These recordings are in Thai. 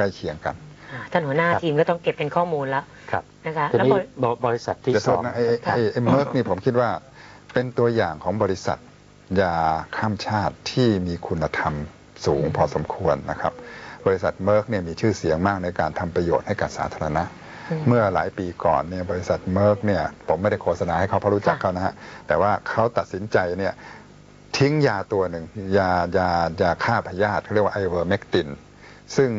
ใกล้เคียงกันอ่าท่านหัวหน้าครับทีมก็ต้องเก็บเป็นข้อมูลแล้วครับนะคะทีแล้วนี้บริบบริษัทที่จะโทสษองนะไอ้ไอ้ค่ะไอ้ไอ้เมิร์กนี่ผมคิดว่าเป็นตัวอย่างของบริษัทยาข้ามชาติที่มีคุณธรรมสูงพอสมควรนะครับ บริษัทเมิร์กเนี่ยมีชื่อเสียงมากในการทำประโยชน์ให้กับสาธารณะอืมเมื่อหลายปีก่อนเนี่ยบริษัทเมิร์กเนี่ยผมไม่ได้โฆษณาให้เขาเพราะรู้จักค่ะเขานะฮะแต่ว่าเขาตัดสินใจเนี่ยทิ้งยาตัวหนึ่งยายายาฆ่าพยาธิเขาเรียกว่าไอเวอร์เมกตินซึ่ง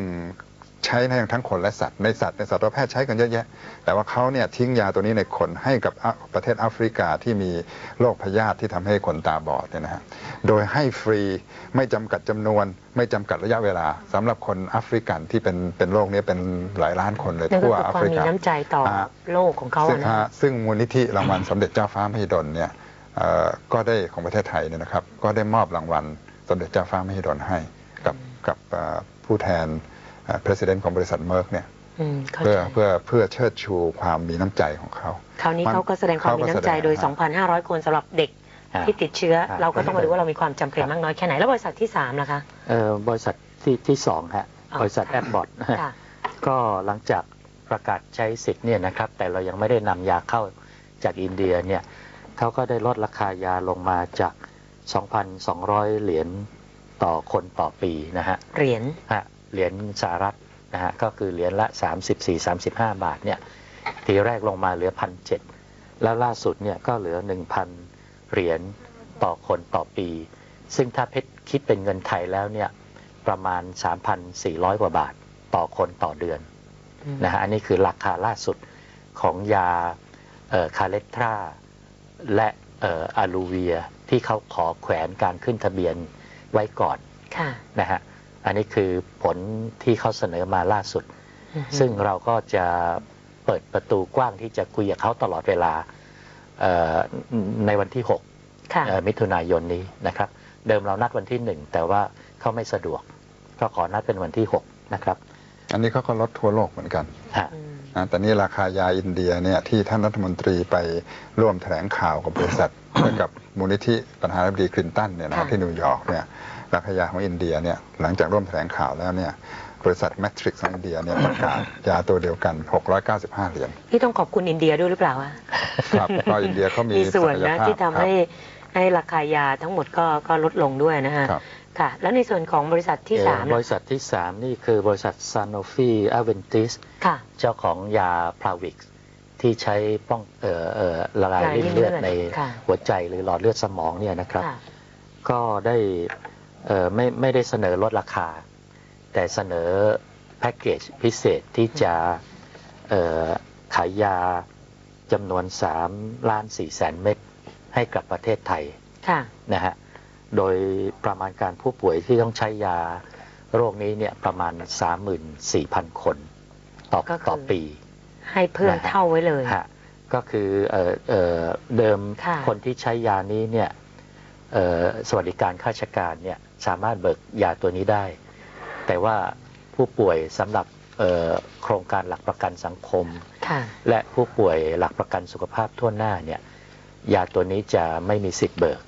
ใช้ในทั้งคนและสัตว์ในสัตว์ในสัตวแพทย์ใช้กันเยอะแยะ แต่ว่าเขาเนี่ยทิ้งยาตัวนี้ในคนให้กับอะประเทศแอฟริกาที่มีโรคพยาธิที่ทำให้คนตาบอดเนี่ยนะฮะโดยให้ฟรีไม่จำกัดจำนวน ไม่จำกัดระยะเวลาสำหรับคนแอฟริกันที่เป็นเป็นโรคนี้เป็นหลายล้านคนเลยนั่นก็ทั่วคือแอความฟริมีกาน้ำใจต่ออาโลกของเขาซึ่งอะนะฮะซึ่งมูลนิธิรางวัลสมเด็จเจ้าฟ้ามหิดลเนี่ยเอ่อก็ได้ของประเทศไทยเนี่ยนะครับ ก็ได้มอบรางวัลสมเด็จเจ้าฟ้ามหิดลให้กับกับเอ่อผู้แทน เอ่อ president ของบริษัทเมอร์กเนี่ยอืมเข้าเพื่อใจเพื่อเพื่อเชิดชูความมีน้ำใจของเขา คราวนี้มันเขาก็แสดงความมีน้ำใจโดยเขาก็แสดง2,500 คนสำหรับเด็กอ่าที่ติดเชื้อครับเราก็ต้องมาดูว่าเรามีความจำเป็นมากน้อยแค่ไหน แล้วบริษัทที่3ล่ะคะเอ่อบริษัทที่ที่สองฮะอ๋อบริษัทค่ะแอปบอทค่ะก็หลังจากประกาศใช้สิทธิ์เนี่ยนะครับ แต่เรายังไม่ได้นำยาเข้าจากอินเดียเนี่ยเขาก็ได้ลดราคายาลงมาจาก 2,200 เหรียญต่อคนต่อปีนะฮะเหรียญฮะ เหรียญสหรัฐนะฮะก็คือเหรียญละ 34-35 บาทเนี่ยทีแรกลงมาเหลือพันเแล้วล่าสุดเนี่ยก็เหลือ 1,000 เหรียญต่อคนต่อปี ซึ่งถ้าเพชรคิดเป็นเงินไทยแล้วเนี่ยประมาณ 3,400 กว่าบาทต่อคนต่อเดือนอืมนะฮะอันนี้คือราคาล่าสุดของยาคาเลตราและอะลูเวียที่เขาขอแขวนการขึ้นทะเบียนไว้ก่อนค่ะนะฮะ อันนี้คือผลที่เขาเสนอมาล่าสุดอือฮึซึ่งเราก็จะเปิดประตูกว้างที่จะคุยกับเขาตลอดเวลาเอ่อในวันที่6ค่ะเอ่อมิถุนายนนี้นะครับ เดิมเรานัดวันที่ 1 แต่ว่าเขาไม่สะดวก ก็ขอนัดเป็นวันที่ 6 นะครับ อันนี้เขาก็ลดทั่วโลกเหมือนกันฮะอืมนะแต่นี่ราคายาอินเดียเนี่ยที่ท่านรัฐมนตรีไปร่วมแถลงข่าวกับบริษัทกับมูลนิธิประธานาธิบดีคลินตันเนี่ยนะค่ะที่นิวยอร์กเนี่ย ราคายาของอินเดียเนี่ยหลังจากร่วมแถลงข่าวแล้วเนี่ยบริษัทแมทริกซ์ของอินเดียเนี่ยประกาศยาตัวเดียวกัน 695 เหรียญนี่ต้องขอบคุณอินเดียด้วยหรือเปล่าอะครับก็อินเดียเขามีมีส่วนศักยนะภาพที่ทำให้ให้ราคายาทั้งหมดก็ก็ลดลงด้วยนะฮะครับค่ะ แล้วในส่วนของบริษัทที่เอ่อสามบริษัทที่ 3 นี่คือบริษัท Sanofi Aventis ค่ะเจ้าของยาพลาวิกที่ใช้ป้องเอ่อเอ่อละลายละลายริ่มเลือดริ่มเลือดในค่ะหัวใจหรือหลอดเลือดสมองเนี่ยนะครับค่ะก็ได้เอ่อ ไม่ไม่ได้เสนอลดราคา แต่เสนอแพ็กเกจพิเศษที่จะเอ่อขายยาจำนวน3ล้าน4แสนเม็ดให้กับประเทศไทยค่ะนะฮะโดยประมาณการผู้ป่วยที่ต้องใช้ยาโรคนี้เนี่ยประมาณ 34,000 คนต่อก็คือต่อปี ให้เพิ่มนะฮะเท่าไว้เลยฮะก็คือเอ่อเอ่อเดิมค่ะคนที่ใช้ยานี้เนี่ยเอ่อสวัสดิการข้าราชการเนี่ย สามารถเบิกยาตัวนี้ได้ แต่ว่าผู้ป่วยสำหรับเอ่อโครงการหลักประกันสังคมค่ะและผู้ป่วยหลักประกันสุขภาพทั่วหน้าเนี่ยยาตัวนี้จะไม่มีสิทธิ์เบิก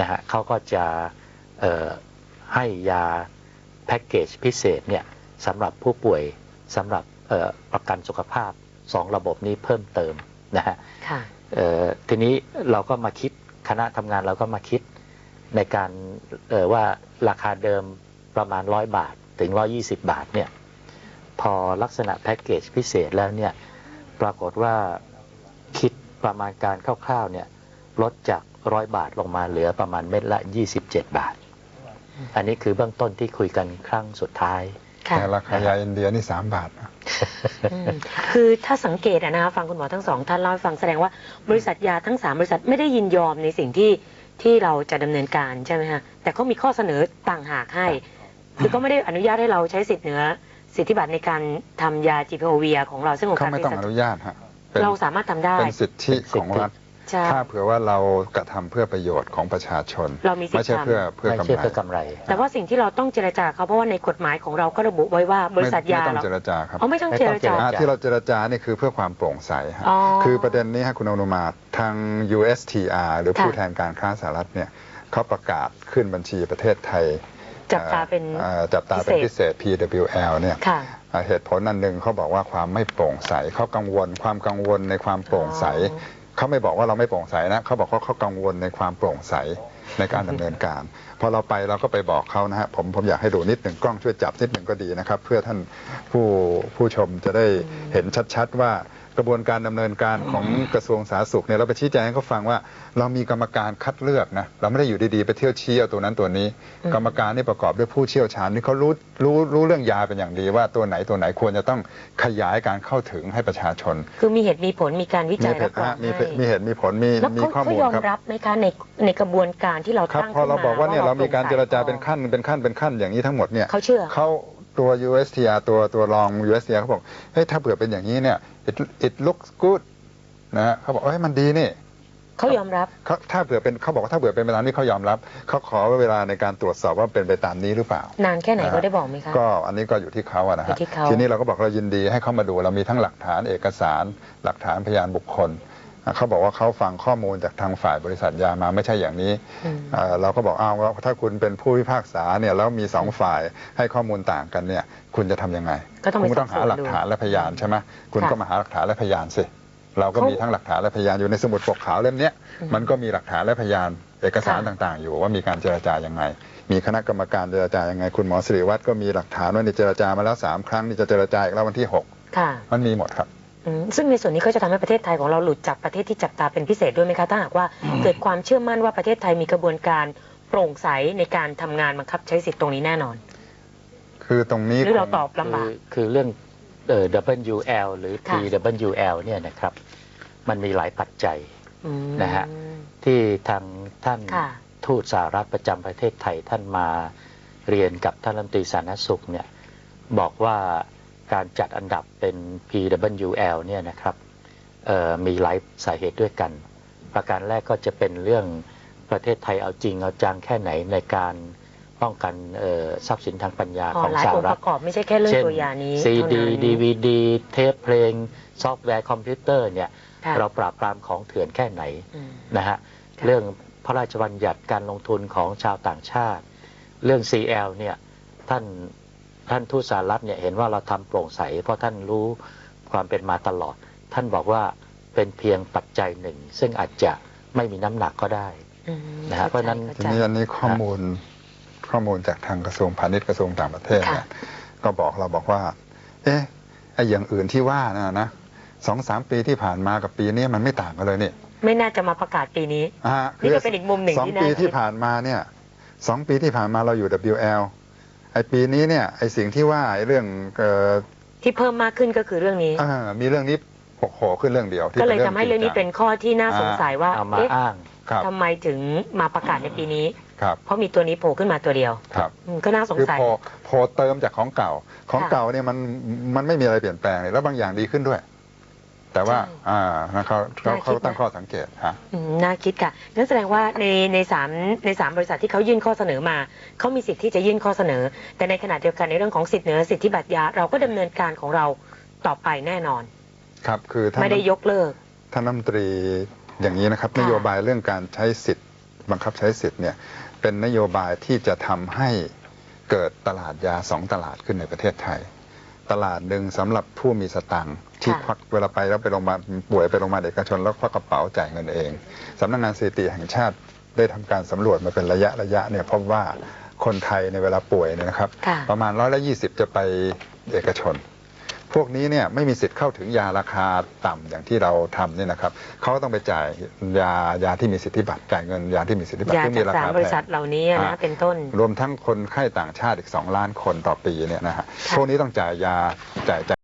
นะฮะเขาก็จะเอ่อให้ยาแพ็กเกจพิเศษเนี่ยสำหรับผู้ป่วยสำหรับเอ่อประกันสุขภาพสองระบบนี้เพิ่มเติมนะฮะค่ะเอ่อทีนี้เราก็มาคิดคณะทำงานเราก็มาคิด ในการเอ่อว่าราคาเดิมประมาณ 100 บาทถึง 120 บาทเนี่ยพอลักษณะแพ็กเกจพิเศษแล้วเนี่ยปรากฏว่าคิดประมาณการคร่าวๆเนี่ยลดจาก 100 บาทลงมาเหลือประมาณเม็ดละ 27 บาท อันนี้คือเบื้องต้นที่คุยกันครั้งสุดท้ายค่ะแต่ราคายาอินเดียนี่ 3 บาทนะอืมคือถ้าสังเกตอะนะคะฟังคุณหมอทั้งสองท่านเล่าให้ฟังแสดงว่าบริษัทยาทั้งสามบริษัทไม่ได้ยินยอมในสิ่งที่ ที่เราจะดำเนินการใช่ไหมฮะแต่เขามีข้อเสนอต่างหากให้ คือก็ไม่ได้อนุญาตให้เราใช้สิทธิ์เหนือสิทธิบัตรในการทำยา GPOVIA ของเราซึ่งองค์เขาการไม่เภต้องสัอชนุญาตฮะเป็นเราสามารถทำได้ เป็นสิทธิของรัฐ ใช่ถ้าเผื่อว่าเรากระทำเพื่อประโยชน์ของประชาชน เรามีสิทธิ์ไม่ใช่ทำ เพื่อเพื่อไม่กำใช่ไรเพื่อกำไร แต่ว่าสิ่งที่เราต้องเจรจาเขาเพราะว่าในกฎหมายของเราก็ระบุไว้ว่าบริษัทไม่ยาไม่ต้องเราเจรจาครับ อ๋อไม่ต้องเจรจาอ่าที่เราเจรจาเนี่ยคือเพื่อความโปร่งใสฮะอ๋อคือประเด็นนี้ฮะคุณอนุมาตทาง USTR หรือค่ะผู้แทนการค้าสหรัฐเนี่ยเขาประกาศขึ้นบัญชีประเทศไทยจับตาเป็นอ่อจับตาเป็นพิเศษ PWL เนี่ยค่ะ อ่าเหตุผลอันหนึ่งเขาบอกว่าความไม่โปร่งใสเขากังวลความกังวลในความโปร่งใส อ๋อ เขาไม่บอกว่าเราไม่โปร่งใสนะเขาบอกว่าเขากังวลในความโปร่งใสในการดำเนินการพอเราไปเราก็ไปบอกเขานะฮะผมผมอยากให้ดูนิดหนึ่งกล้องช่วยจับนิดหนึ่งก็ดีนะครับ เพื่อท่านผู้ผู้ชมจะได้เห็นชัด ๆ ว่า กระบวนการดำเนินการของกระทรวงสาธารณสุขเนี่ยเราไปชี้แจงให้เขาฟังว่า เรามีกรรมการคัดเลือกนะเราไม่ได้อยู่ดีๆไปเที่ยวชี้เอาตัวนั้นตัวนี้อืมกรรมการนี่ประกอบด้วยผู้เชี่ยวชาญนี่เขารู้รู้รู้เรื่องยาเป็นอย่างดีว่าตัวไหนตัวไหนควรจะต้องขยายการเข้าถึงให้ประชาชน คือมีเหตุมีผลมีการวิจัยมีเหรับตุรองฮะมีให้มีเหตุมีผลมีแล้วมีเขาข้อเขามูลยอมครับรับไหมคะในในกระบวนการที่เราครับตั้งพอเราขึ้นบอกว่าเนี่ยเรามีการเจรจาโปเป็นงใสขั้นเป็นขั้นเป็นขั้นอย่างนี้ทั้งหมดเนี่ยเขาเชื่อเขาตัว USTR ตัวตัวรอง USTR เขาบอกเฮ้ยถ้าเผื่อเป็นอย่างนี้เนี่ย it it looks good นะฮะเขาบอกเฮ้ยมันดีนี่เขายอมรับเขาถ้าเผื่อเป็นเขาบอกว่าถ้าเผื่อเป็นไปตามนี้เขายอมรับเขาขอเวลาในการตรวจสอบว่าเป็นไปตามนี้หรือเปล่า นานแค่ไหนนะฮะเขาได้บอกไหมคะก็อันนี้ก็อยู่ที่เขาอะนะอยู่ฮะที่เขาทีนี้เราก็บอกเรายินดีให้เขามาดูเรามีทั้งหลักฐานเอกสาร หลักฐานพยานบุคคลอะ เขาบอกว่าเขาฟังข้อมูลจากทางฝ่ายบริษัทยามาไม่ใช่อย่างนี้อืมเอ่อเราก็บอกอ้าวว่าถ้าคุณเป็นผู้พิพากษาเนี่ยแล้วมีสองฝ่ายให้ข้อมูลต่างกันเนี่ยคุณจะทำยังไงก็ต้องไปคุณต้องหาหลักฐานและพยานใช่ไหมคุณค่ะก็มาหาหลักฐานและพยานสิเราก็เขามีมีทั้งหลักฐานและพยานอยู่ในสมุดปกขาวเล่มเนี้ยอืมมันก็มีหลักฐานและพยานเอกสารค่ะต่างๆ อยู่ว่ามีการเจรจายังไง มีคณะกรรมการเจรจายังไง คุณหมอสิริวัตรก็มีหลักฐานว่านี่เจรจามาแล้วสามครั้งนี่จะเจรจาอีกแล้ววันที่หกค่ะมันมีหมดครับอืม ซึ่งในส่วนนี้ก็จะทำให้ประเทศไทยของเราหลุดจากประเทศที่จับตาเป็นพิเศษด้วยไหมคะถ้าหากว่าเกิดความเชื่อมั่นว่าประเทศไทยมีกระบวนการโปร่งใสในการทำงานบังคับใช้สิทธิ์ตรงนี้แน่นอน คือตรงนี้หรือเราคงตอบลำบากคือคือเรื่องเอ่อ WL หรือค่ะ TWL เนี่ยนะครับ มันมีหลายปัจจัยอืมนะฮะที่ทางท่านค่ะทูตสหรัฐประจำประเทศไทยท่านมาเรียนกับท่านรัฐมนตรีสาธารณสุขเนี่ยบอกว่า การจัดอันดับเป็น PWL เนี่ยนะครับเอ่อมีหลายสาเหตุด้วยกัน ประการแรกก็จะเป็นเรื่องประเทศไทยเอาจริงเอาจังแค่ไหนในการป้องกันเอ่อทรัพย์สินทางปัญญาอ๋อของหลายสหองค์รัปฐระกอบไม่ใช่แค่เรื่องตัวยานี้ซีเท่าดีนั้นดีวีดีเทปเพลง ซอฟต์แวร์คอมพิวเตอร์เนี่ยค่ะเราปราบปรามของเถื่อนแค่ไหนอืมนะฮะค่ะเรื่องพระราชบัญญัติการลงทุนของชาวต่างชาติ เรื่อง CL เนี่ยท่าน ท่านทูตสหรัฐเนี่ยเห็นว่าเราทำโปร่งใส เพราะท่านรู้ความเป็นมาตลอด ท่านบอกว่าเป็นเพียงปัจจัยหนึ่ง ซึ่งอาจจะไม่มีน้ำหนักก็ได้อืมนะฮะเพราะฉะนั้นข้ทีใจนี้อันนี้ข้อมูลข้อมูลจากทางกระทรวงพาณิชย์กระทรวงต่างประเทศเนี่ยค่ะก็บอกเราบอกว่า เอ๊ะไอ้อย่างอื่นที่ว่านะนะสองสามปีที่ผ่านมากับปีนี้มันไม่ต่างกันเลยนี่ไม่น่าจะมาประกาศปีนี้อ่านี่ก็เป็นอีกมุมหนึ่งสองที่น่าปีที่คิดผ่านมาเนี่ยสองปีที่ผ่านมาเราอยู่ WL ไอ้ปีนี้เนี่ยไอ้สิ่งที่ว่าไอ้เรื่องเอ่อที่เพิ่มมากขึ้นก็คือเรื่องนี้อ่ามีเรื่องนี้โผล่ขึ้นเรื่องเดียวที่ก็เลยป็ทำให้เรื่องนี้เป็นข้อที่น่าสงสัยว่าเอามาเอ๊ะอ้าง ครับ ทำไมถึงมาประกาศในปีนี้ ครับ เพราะมีตัวนี้โผล่ขึ้นมาตัวเดียวครับ อืมก็น่าสงคือสัยโผล่โผล่เติมจากของเก่า ของค่ะ เก่าเนี่ยมันมันไม่มีอะไรเปลี่ยนแปลงเลยแล้วบางอย่างดีขึ้นด้วย แต่ว่าใช่อ่านะเขาเขาน่าคิดเขาตั้งนะข้อสังเกตฮะอืมน่าคิดค่ะนั่นแสดงว่าในในสามในสามบริษัทที่เขายื่นข้อเสนอมา เขามีสิทธิ์ที่จะยื่นข้อเสนอ แต่ในขณะเดียวกันในเรื่องของสิทธิเหนือสิทธิบัตรยา เราก็ดำเนินการของเราต่อไปแน่นอน ครับ คือท่านไม่ได้ยกเลิก ท่านรัฐมนตรีอย่างนี้นะครับ ค่ะ นโยบายเรื่องการใช้สิทธิ์ บังคับใช้สิทธิ์เนี่ยเป็นนโยบายที่จะทำให้เกิดตลาดยาสองตลาดขึ้นในประเทศไทย ตลาดหนึ่งสำหรับผู้มีสตังค์ที่ควักเวลาไปแล้วไปโรงพยาบาลป่วยไปโรงพยาบาลเอกชนแล้วควักกระเป๋าจ่ายเงินเองสำนักงานสถิติแห่งชาติได้ทำการสำรวจมาเป็นระยะระยะเนี่ยพบว่าคนไทยในเวลาป่วยเนี่ยนะครับค่ะประมาณร้อยละยี่สิบจะไปเอกชน พวกนี้เนี่ยไม่มีสิทธิ์เข้าถึงยาราคาต่ำอย่างที่เราทำเนี่ยนะครับเขาต้องไปจ่ายยายาที่มีสิทธิบัตรจ่ายเงินยาที่มีสิทธิบัตรยาที่มีจากราสามคาบแพริษัทงเหล่านี้นะอ่าเป็นต้น รวมทั้งคนไข้ต่างชาติอีก 2 ล้านคนต่อปีเนี่ยนะฮะค่ะพวกนี้ต้องจ่ายยาจ่าย